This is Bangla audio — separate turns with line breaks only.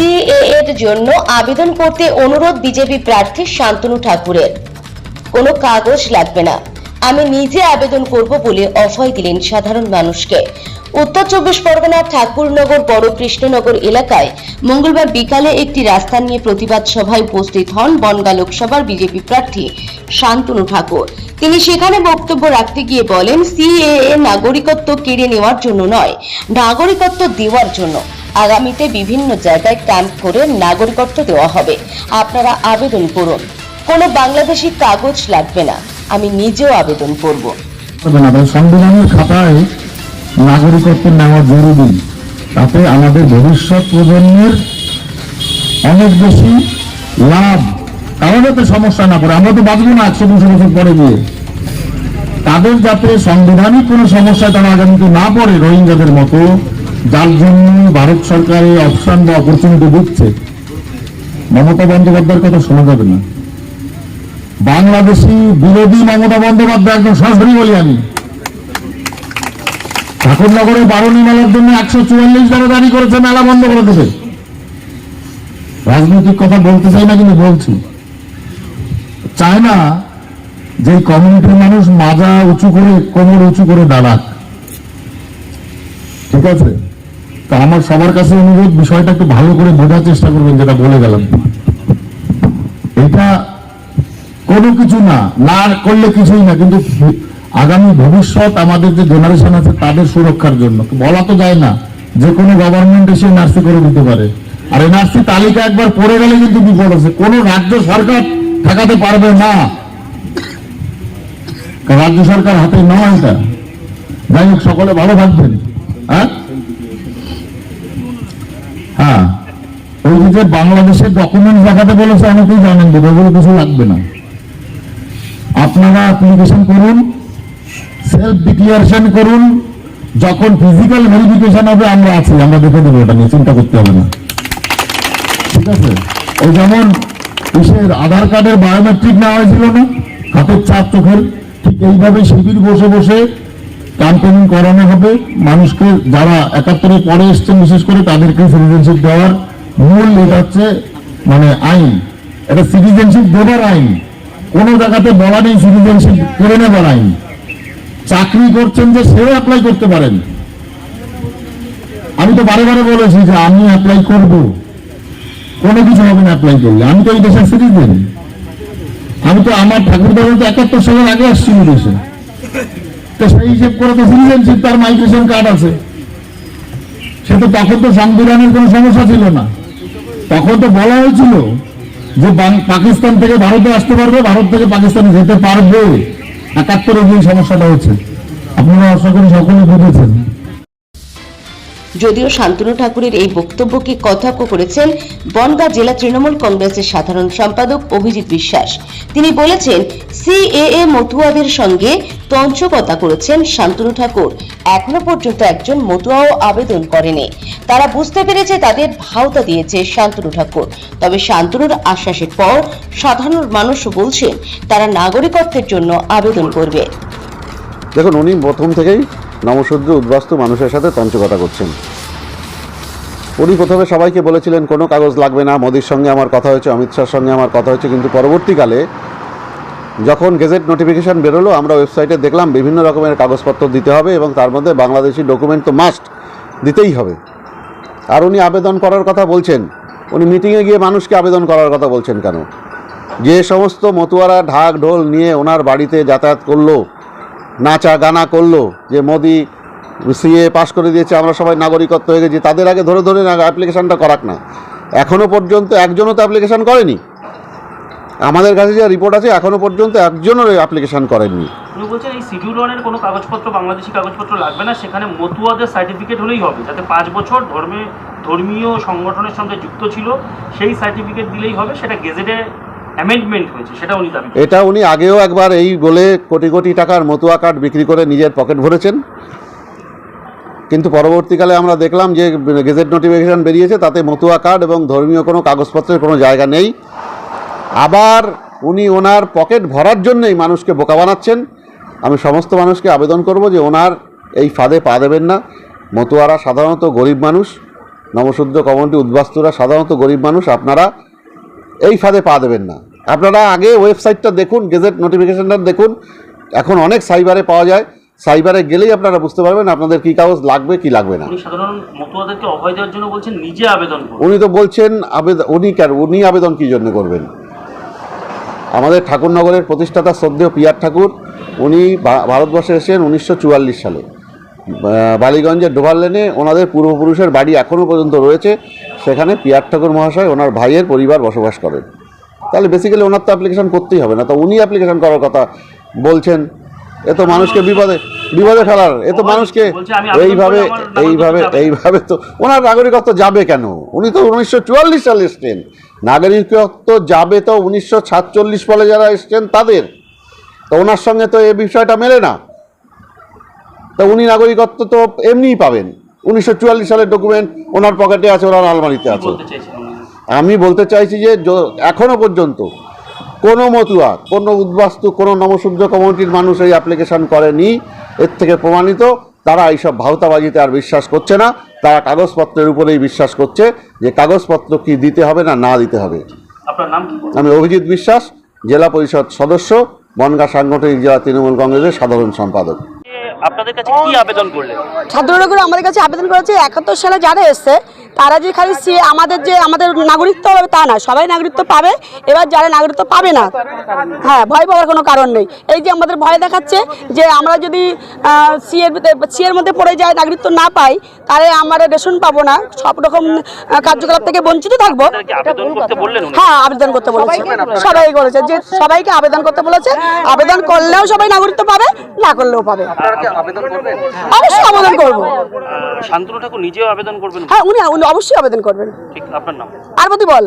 সিএ এর জন্য আবেদন করতে অনুরোধ বিজেপি প্রার্থী শান্তনু ঠাকুরের। কোনো কাগজ লাগবে না। আমি নিজে আবেদন করব বলে অভয় দিলেন সাধারণ মানুষকে। উত্তর চব্বিশ পরগনার ঠাকুরনগর বড় কৃষ্ণনগর এলাকায় মঙ্গলবার বিকালে একটি রাস্তা নিয়ে প্রতিবাদ সভায় উপস্থিত হন বনগা লোকসভার বিজেপি প্রার্থী শান্তনু ঠাকুর। তিনি সেখানে বক্তব্য রাখতে গিয়ে বলেন, সিএএ নাগরিকত্ব কেড়ে নেওয়ার জন্য নয়, নাগরিকত্ব দেওয়ার জন্য। আগামীতে বিভিন্ন জায়গায় ক্যাম্প করে নাগরিকত্ব দেওয়া হবে। আপনারা আবেদন করুন। কোনো বাংলাদেশি কাগজ লাগবে না। আমি নিজেও আবেদন করব।
সংবিধানের খাতায় নাগরিকত্ব নেওয়া জরুরি। তাতে আমাদের ভবিষ্যৎ প্রজন্মের অনেক বেশি লাভ। তারা যাতে সমস্যা না পড়ে, আমরা তো বাঁচবো না একশো দুশো বছর পরে গিয়ে। তাদের যাতে সাংবিধানিক কোনো সমস্যায় তারা আগামীতে না পড়ে, রোহিঙ্গাদের মতো যার জন্য ভারত সরকারের অপশন বা অপরচুনিটি দিচ্ছে মমতা বন্দ্যোপাধ্যায়ের কথা শোনা যাবে না। বাংলাদেশি বিরোধী মমতা বন্দ্যোপাধ্যায় একদম সরাসরি বলি আমি। ঠাকুরনগরে বারণী মেলার জন্য একশো চুয়াল্লিশ ধারা জারি করেছে মেলা বন্ধ করে দেবে। রাজনৈতিক কথা বলতে চাই না কিন্তু বলছি। চায় না যে কমিউনিটির মানুষ মাজা উঁচু করে, কোমর উঁচু করে দাঁড়াক। ঠিক আছে? তা আমার সবার কাছে অনুরোধ, বিষয়টা একটু ভালো করে বোঝার চেষ্টা করবেন, যেটা বলে গেলাম। এটা কোনো কিছু না না করলে কিছুই না, কিন্তু আগামী ভবিষ্যৎ আমাদের যে জেনারেশন আছে, তাদের সুরক্ষার জন্য। বলা তো যায় না, যে কোনো গভর্নমেন্ট এসে নার্সি করে দিতে পারে। আর এনআরসি তালিকা একবার পড়ে গেলে কিন্তু বিপদ আছে। কোন রাজ্য সরকার ঠেকাতে পারবে না। রাজ্য সরকার হাতে নয় এটা। যাই হোক, সকলে ভালো থাকবেন। হ্যাঁ? হ্যাঁ। ওই যে বাংলাদেশের ডকুমেন্ট দেখাতে বলেছে অনেকেই জানেন যে ওগুলো কিছু লাগবে না। আপনারা অ্যাপ্লিকেশন করুন সেলফ ডিক্লিয়ারেশন করুন, যখন ফিজিক্যাল ভেরিফিকেশন হবে, আমরা আছি, আমরা দেখে দেবো ওটা নিয়ে, চিন্তা করতে হবে না। ঠিক আছে? ওই যেমন ইসের আধার কার্ডের বায়োমেট্রিক নেওয়া হয়েছিল না, হাতের চাপ চোখের, ঠিক এইভাবে শিবির বসে বসে ক্যাম্পেনিং করানো হবে। মানুষকে যারা একাত্তরে পরে এসছেন, বিশেষ করে তাদেরকে সিটিজেনশিপ দেওয়ার মূল এটা হচ্ছে মানে আইন। এটা সিটিজেনশিপ দেবার আইন। কোন জায়গাতে বলা নেই সিটিজেনশিপ করে নেবার আইন। চাকরি করছেন যে সেও অ্যাপ্লাই করতে পারেন। আমি তো বারে বারে বলেছি যে আমি অ্যাপ্লাই করব। কোনো কিছু হবে না অ্যাপ্লাই করলে। আমি তো এই দেশের সিটিজেন আমি তো আমার ঠাকুর দাদা তো একাত্তর সালের আগে আসছি দেশে তো সেই হিসেব করে তো সিটিজেনশিপ তার মাইগ্রেশন কার্ড আছে। সে তো তখন তো সংবিধানের কোনো সমস্যা ছিল না। তখন তো বলা হয়েছিল যে পাকিস্তান থেকে ভারতে আসতে পারবে, ভারত থেকে পাকিস্তানে যেতে পারবে। একাত্তরে যে সমস্যাটা হচ্ছে। আপনারা আশা করি সকলে বুঝেছেন।
যদিও শান্তনু ঠাকুরের এই বক্তব্যকে কটাক্ষ করেছেন বনগাঁ জেলা তৃণমূল কংগ্রেসের সাধারণ সম্পাদক অভিজিৎ বিশ্বাস। তিনি বলেছেন সিএএ মতুয়াদের সঙ্গে তঞ্চকতা করেছেন শান্তনু ঠাকুর। এখনও পর্যন্ত একজন মতুয়াও আবেদন করেনি। তারা বুঝতে পেরেছে তাদের ভাওতা দিয়েছে শান্তনু ঠাকুর। তবে শান্তনুর আশ্বাসের পর সাধারণ মানুষ বলছেন, তারা নাগরিকত্বের জন্য আবেদন করবে।
দেখুন, উনি প্রথম থেকেই নমশূদ্র উদ্বাস্তু মানুষের সাথে তঞ্চকতা করছেন। উনি প্রথমে সবাইকে বলেছিলেন, কোনো কাগজ লাগবে না, মোদির সঙ্গে আমার কথা হয়েছে, অমিত শাহর সঙ্গে আমার কথা হয়েছে। কিন্তু পরবর্তীকালে যখন গেজেট নোটিফিকেশান বেরোলো, আমরা ওয়েবসাইটে দেখলাম বিভিন্ন রকমের কাগজপত্র দিতে হবে এবং তার মধ্যে বাংলাদেশি ডকুমেন্ট তো মাস্ট দিতেই হবে। আর উনি আবেদন করার কথা বলছেন। উনি মিটিংয়ে গিয়ে মানুষকে আবেদন করার কথা বলছেন কেন? যে সমস্ত মতুয়ারা ঢাক ঢোল নিয়ে ওনার বাড়িতে যাতায়াত করল নাচা গানা করল যে মোদি সিএ পাশ করে দিয়েছে, আমরা সবাই নাগরিকত্ব হয়ে গেছি, তাদের আগে ধরে ধরে অ্যাপ্লিকেশনটা করাক না। এখনও পর্যন্ত একজনও তো অ্যাপ্লিকেশন করেনি। আমাদের কাছে যে রিপোর্ট আছে এখনও পর্যন্ত একজনও অ্যাপ্লিকেশান করেননি।
এই কোনো কাগজপত্র, বাংলাদেশি কাগজপত্র লাগবে না, সেখানে মতুয়াদের সার্টিফিকেট হলেই হবে, যাতে পাঁচ বছর ধর্মে, ধর্মীয় সংগঠনের সঙ্গে যুক্ত ছিল, সেই সার্টিফিকেট দিলেই হবে, সেটা গেজেটে
এটা উনি আগেও একবার এই বলে কোটি কোটি টাকার মতুয়া কার্ড বিক্রি করে নিজের পকেট ভরেছেন। কিন্তু পরবর্তীকালে আমরা দেখলাম যে গেজেট নোটিফিকেশন বেরিয়েছে, তাতে মতুয়া কার্ড এবং ধর্মীয় কোনো কাগজপত্রের কোনো জায়গা নেই। আবার উনি ওনার পকেট ভরার জন্যই মানুষকে বোকা বানাচ্ছেন। আমি সমস্ত মানুষকে আবেদন করব যে ওনার এই ফাঁদে পা দেবেন না। মতুয়ারা সাধারণত গরিব মানুষ নবশুদ্ধ কমিউনিটি উদ্বাস্তুরা সাধারণত গরিব মানুষ, আপনারা এই ফাঁদে পা দেবেন না। আপনারা আগে ওয়েবসাইটটা দেখুন গেজেট নোটিফিকেশনটা দেখুন। এখন অনেক সাইবারে পাওয়া যায়। সাইবারে গেলেই আপনারা বুঝতে পারবেন আপনাদের কী কাগজ লাগবে কি লাগবে না।
উনি
তো বলছেন আবেদন উনি কেন উনি আবেদন কী জন্য করবেন? আমাদের ঠাকুরনগরের প্রতিষ্ঠাতা শ্রদ্ধেয় পিয়ার ঠাকুর উনি ভারতবর্ষে এসেছেন উনিশশো চুয়াল্লিশ সালে। বালিগঞ্জের ডোভার লেনে ওনাদের পূর্বপুরুষের বাড়ি এখনও পর্যন্ত রয়েছে। সেখানে পিয়ার ঠাকুর মহাশয় ওনার ভাইয়ের পরিবার বসবাস করেন। তাহলে বেসিক্যালি ওনার তো অ্যাপ্লিকেশন করতেই হবে না। তো উনি অ্যাপ্লিকেশন করার কথা বলছেন। এ তো মানুষকে বিপদে বিপদে ফেলার এ তো মানুষকে এইভাবে এইভাবে এইভাবে তো ওনার নাগরিকত্ব যাবে কেন? উনি তো উনিশশো চুয়াল্লিশ সালে এসছেন। নাগরিকত্ব যাবে তো উনিশশো সাতচল্লিশ সালে যারা এসছেন তাদের। তো ওনার সঙ্গে তো এই বিষয়টা মেলে না। তা উনি নাগরিকত্ব তো এমনিই পাবেন। উনিশশো চুয়াল্লিশ সালের ডকুমেন্ট ওনার পকেটে আছে ওনার আলমারিতে আছে। আমি বলতে চাইছি যে য- এখনও পর্যন্ত কোনো মতুয়া কোনো উদ্বাস্তু কোনো নবসূর্য কমিউনিটির মানুষ এই অ্যাপ্লিকেশন করেনি। এর থেকে প্রমাণিত তারা এইসব ভাওতাবাজিতে আর বিশ্বাস করছে না। তারা কাগজপত্রের উপরেই বিশ্বাস করছে যে কাগজপত্র কি দিতে হবে না না দিতে হবে।
আপনার নাম কি?
আমি অভিজিৎ বিশ্বাস জেলা পরিষদ সদস্য বনগাঁ সাংগঠনিক জেলা তৃণমূল কংগ্রেসের সাধারণ সম্পাদক।
আপনাদের কাছে কি আবেদন করলেন?
ছাত্ররা করে আমাদের কাছে আবেদন করেছে একাত্তর সালে যারা এসছে তারা যে খালি সে আমাদের যে আমাদের নাগরিকত্ব হবে তা না সবাই নাগরিকত্ব পাবে এবার যারা নাগরিকত্ব পাবে না হ্যাঁ ভয় পাওয়ার কোনো কারণ নেই। এই যে আমাদের ভয় দেখাচ্ছে যে আমরা যদি সিএর সিএর মধ্যে পড়ে যায় নাগরিকত্ব না পাই তাহলে আমরা রেশন পাবো না সব রকম কার্যকলাপ থেকে বঞ্চিত থাকব।
আপনাদেরকে আবেদন করতে বললেন উনি?
হ্যাঁ আবেদন করতে বলেছে। সবাই করেছে যে সবাইকে আবেদন করতে বলেছে। আবেদন করলেও সবাই নাগরিকত্ব পাবে না করলেও পাবে। অবশ্যই আবেদন করব।
শান্তনু ঠাকুর নিজেও আবেদন করবেন?
হ্যাঁ উনি উনি অবশ্যই আবেদন করবেন।
ঠিক আপনার নাম?
পার্বতী বল।